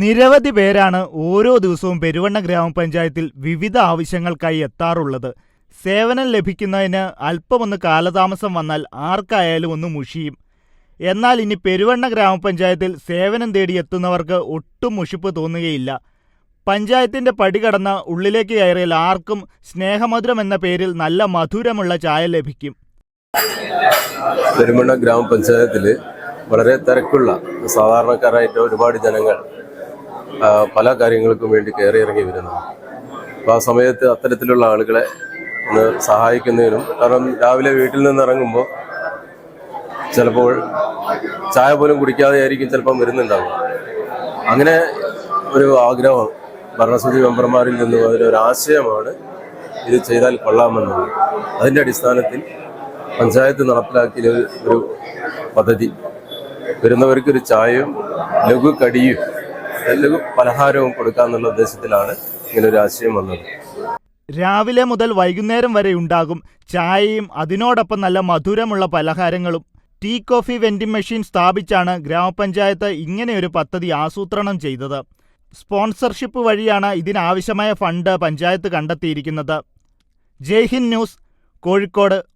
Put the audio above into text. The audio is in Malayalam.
നിരവധി പേരാണ് ഓരോ ദിവസവും പെരുവണ്ണ ഗ്രാമപഞ്ചായത്തിൽ വിവിധ ആവശ്യങ്ങൾക്കായി എത്താറുള്ളത്. സേവനം ലഭിക്കുന്നതിന് അല്പമൊന്ന് കാലതാമസം വന്നാൽ ആർക്കായാലും ഒന്ന് മുഷിയും. എന്നാൽ ഇനി പെരുവണ്ണ ഗ്രാമപഞ്ചായത്തിൽ സേവനം തേടി എത്തുന്നവർക്ക് ഒട്ടും മുഷിപ്പ് തോന്നുകയില്ല. പഞ്ചായത്തിന്റെ പടി കടന്ന് ഉള്ളിലേക്ക് കയറിയാൽ ആർക്കും സ്നേഹമധുരം എന്ന പേരിൽ നല്ല മധുരമുള്ള ചായ ലഭിക്കും. പെരുമണ്ണ ഗ്രാമപഞ്ചായത്തിൽ വളരെ തിരക്കുള്ള സാധാരണക്കാരായിട്ട് ഒരുപാട് ജനങ്ങൾ പല കാര്യങ്ങൾക്കും വേണ്ടി കയറി ഇറങ്ങി വരുന്നത് അപ്പോൾ ആ സമയത്ത് അത്തരത്തിലുള്ള ആളുകളെ ഒന്ന് സഹായിക്കുന്നതിനും കാരണം രാവിലെ വീട്ടിൽ നിന്ന് ഇറങ്ങുമ്പോൾ ചിലപ്പോൾ ചായ പോലും കുടിക്കാതെ ആയിരിക്കും ചിലപ്പം വരുന്നുണ്ടാവുക. അങ്ങനെ ഒരു ആഗ്രഹം ഭരണസമിതി മെമ്പർമാരിൽ നിന്നും ആശയമാണ് ഇത് ചെയ്താൽ കൊള്ളാമെന്നുള്ളത്. അതിന്റെ അടിസ്ഥാനത്തിൽ പഞ്ചായത്ത് നടപ്പിലാക്കിയ ഒരു- ഒരു പദ്ധതി. വരുന്നവർക്ക് ഒരു ചായയും ലഘു കടിയും ലഘു പലഹാരവും കൊടുക്കാന്നുള്ള ഉദ്ദേശത്തിലാണ് ഇങ്ങനെ ഒരു ആശയം വന്നത്. രാവിലെ മുതൽ വൈകുന്നേരം വരെ ഉണ്ടാകും ചായയും അതിനോടൊപ്പം നല്ല മധുരമുള്ള പലഹാരങ്ങളും. ടീ കോഫി വെൻഡിംഗ് മെഷീൻ സ്ഥാപിച്ചാണ് ഗ്രാമപഞ്ചായത്ത് ഇങ്ങനെയൊരു പദ്ധതി ആസൂത്രണം ചെയ്തത്. സ്പോൺസർഷിപ്പ് വഴിയാണ് ഇതിനാവശ്യമായ ഫണ്ട് പഞ്ചായത്ത് കണ്ടെത്തിയിരിക്കുന്നത്. ജയ്ഹിന്ദ് ന്യൂസ് കോഴിക്കോട്.